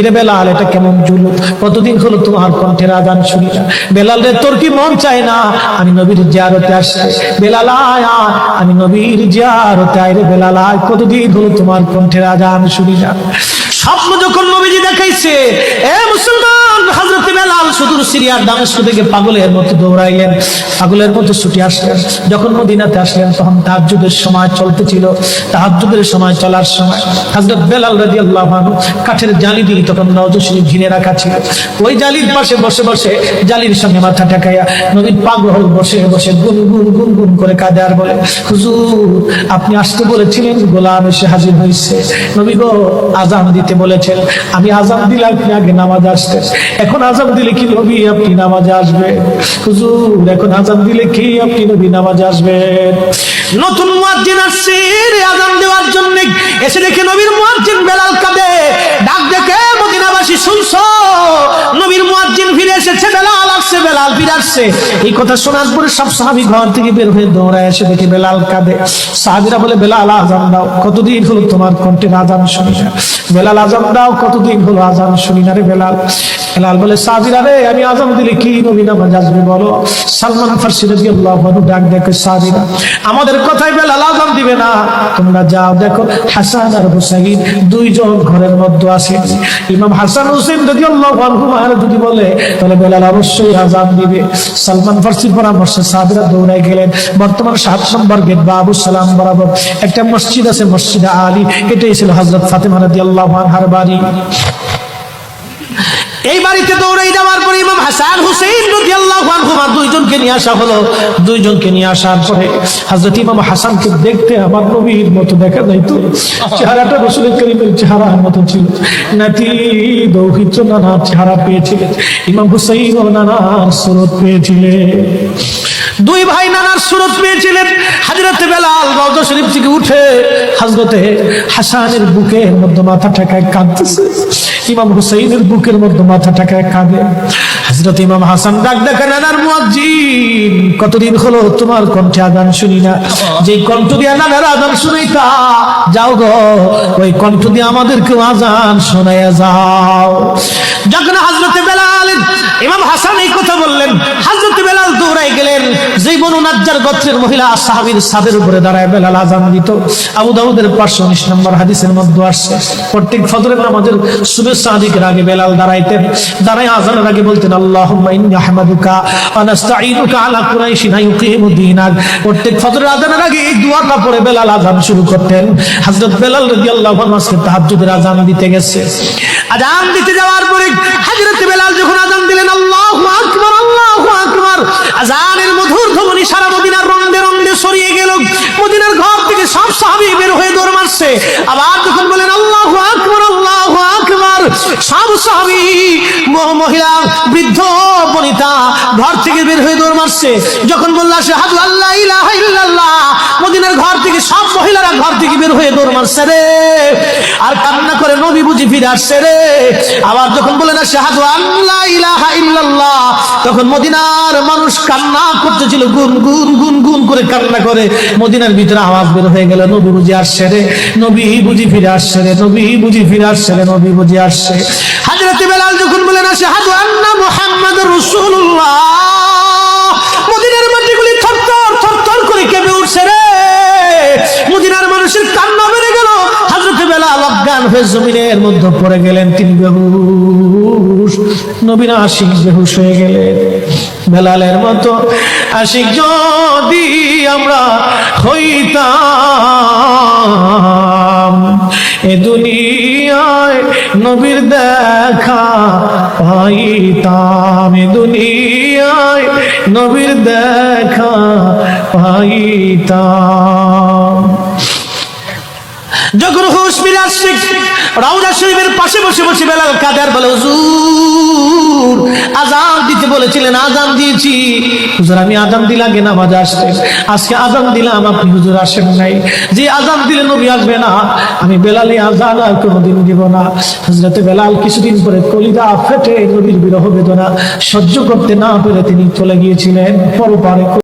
ইরে বেলাল এটা কেমন জুলু কতদিন হলো তোমার কণ্ঠের আজান শুনি না। বেলাল রে তোর কি মন চায় না? আমি নবীর জিয়ারতে আসছে। বেলাল আয়, আমি নবীর জিয়ারতে আয় রে বেলাল আয়। কতদিন হলো তোমার কণ্ঠের আজান শুনি না? স্বপ্ন যখন নবীজি দেখাইছে, এ মুসলমান, হযরত বেলাল সুদূর সিরিয়ার দামেস্ক থেকে পাগলের মতো দৌড়াইলেন, পাগলের মতো ছুটে আসলেন। যখন মদিনাতে আসলেন, তখন তাহাজ্জুদের সময় চলতেছিল। তাহাজ্জুদের সময় চলার সময় হযরত বেলাল রাদিয়াল্লাহু আনহু কাঠের জালি দিয়ে তখন নওয়াজ শরীফ ঘিরে রাখা ছিল। ওই জালির পাশে বসে বসে জালির সঙ্গে মাথা ঠেকাইয়া নবীর পাগল বসে বসে গুন গুন গুন গুন করে কাঁদে আর বলে, হুজুর, আপনি আসতে বলেছিলেন গোলাম এসে হাজির হয়েছে। নবী গো, আজান দিতে বলেছেন, আমি আজাব দিলে আপনি আগে নামাজ আসতেন এখন আজাব দিলে কি নবী আপনি নামাজে আসবে হুজুর, এখন আজাব দিলে কি আপনি নবী নামাজে আসবেন? নতুন মুয়াজ্জিন আসছে রে আজান দেওয়ার জন্য এসে দেখে নবীর মুয়াজ্জিন বেলাল কাঁদে। ডাক দেখে, মদিনাবাসী, শুনছো? নবীর মুয়াজ্জিন এসেছে, বেলাল আসছে, বেলাল ফিরে আসছে। এই কথা শোনার পরে সব সাহাবী ঘর থেকে বের হয়ে দৌড়ায় এসে দেখে বেলাল কাঁদে। সাহাবীরা বলে, বেলাল, আজান দাও। কতদিন হলো তোমার কণ্ঠের আজান শুনি না? বেলাল, আজান দাও। কতদিন হলো আজান শুনি না রে বেলাল? বেলাল বলে, সাহাবীরা রে, আমি আজান দিলে কি নবী নামাজ আসবে বলো? সালমান ফার্সি রাদিয়াল্লাহু আনহু ডাক দেখে, সাহাবীরা, আমাদের কথাই বেলাল আজান দিবে না। তোমরা যাও, দেখো, হাসান আর হুসাইন দুইজন ঘরের মধ্যে আছে। ইমাম হাসান হোসেন আনহু মায়ের যদি বলে তাহলে বেলাল অবশ্যই আজান দিবে। সালমান ফার্সির পরামর্শে, সাহাবীরা দৌড়ায় গেলেন। বর্তমান সাত নম্বর গেট বাবু সালাম বরাবর একটা মসজিদ আছে, মসজিদ আলী। এটাই ছিল হজরত ফাতেমা রাদিয়াল্লাহু আল্লাহ বাড়ি। এই বাড়িতে দৌড়াই যাওয়ার পর ইমাম হাসান হুসেন রাদিয়াল্লাহু আনহুমা দুইজনকে নিয়ে আসা হলো। দুইজনকে নিয়ে আসার পরে হযরত ইমাম হাসানকে দেখতে আমার নবীর মতো দেখা যাইতো। চেহারাটা রাসূল করিমের চেহারার মতো ছিল। নাতি, দৌহিত্র নানা চেহারা পেয়েছিলেন। ইমাম হুসাইন নানার সুরত পেয়েছিলেন। দুই ভাই নানার সুরত পেয়েছিলেন। হাজরতে বেলাল রওজা শরীফ থেকে উঠে হজরতে হাসানের বুকের মধ্যে মাথা ঠেকায় কাঁদতেছে। ইমাম হুসাইনের বুকের মধ্যে মাথা ঠেকায় কাঁদে। হজরত ইমাম হাসান ডাক দেখা, নানার মুয়াজ্জিন, কতদিন হলো তোমার কণ্ঠে আদান শুনি না? যে কণ্ঠ দিয়ে নানার আদান শুনাইতা, যাও গো, ওই কণ্ঠ দিয়ে আমাদেরকেও আজান শোনাইয়া যাও। যখন হজরতে বেলাল, ইমাম হাসান এই কথা বললেন হজরতে বেলাল আজান শুরু করতেন। বেলাল দিতে গেছে। আজান দিতে যাওয়ার পরে হযরত বেলাল যখন আজান দিলেন আল্লাহু আকবার আল্লাহু আকবার আজানের মধুর ধ্বনি সারা মদিনার রন্দে রন্দে ছড়িয়ে গেল মদিনার ঘর থেকে সব সাহাবী বের হয়ে মারছে আবার যখন বলেন, আল্লাহ আকবর আল্লাহ আকবর। সব সাহাবী মহিলা, বৃদ্ধ, বনিতা, ঘর থেকে বের হয়ে দৌড় মারছে। যখন বললা সে হাজু আল্লাহ ইলাহ মদিনার ঘর থেকে সব মহিলারা ঘর থেকে বের হয়ে দৌড় মারছে রে। আর কান্না করে নবী বুঝি ফিরে আসছে রে। আবার যখন বলে না, শাহাদু আল্লাহ ইলাহা তখন মদিনার মানুষ কান্না করতেছিল, গুন গুন গুন গুন করে কান্না করে। মদিনার ভিতরে আওয়াজ বের হয়ে গেল, নবী বুঝি আসছে রে, নবী বুঝি ফিরে আসছে রে, নবী বুঝি ফিরে আসছে রে, নবী বুঝি আসছে। হাজরতে বেলাল যখন বলে না, শাহাদু আন্না মুহাম্মাদুর জমিনের মধ্যে পড়ে গেলেন তিনি বেহুশ নবীন আশিক বেহুশ হয়ে গেলেন। বেলালের মতো আশিক যদি আমরা হইতাম, এ দুনিয়ায় নবীর দেখা পাইতাম, এ দুনিয়ায় নবীর দেখা পাইতাম। যখন হুশ ফিরে আসছে রাউজা শরীফের পাশে বসে বসে বেলাল কাদের বলে, হুজুর, আজান দিতে বলেছিলেন, আজান দিয়েছি। হুজুর, আমি আজান দিলাম গে নামাজ আসতে আজকে আজান দিলাম, আপনি হুজুর আসেন নাই। যে আজান দিলে নবী আসবে না, আমি বেলালে আজান আর কোনোদিন দিব না। হজরতে বেলাল কিছুদিন পরে কলিদা ফেটে নবীর বিরহ বেদনা সহ্য করতে না পেরে তিনি চলে গিয়েছিলেন। পরপারে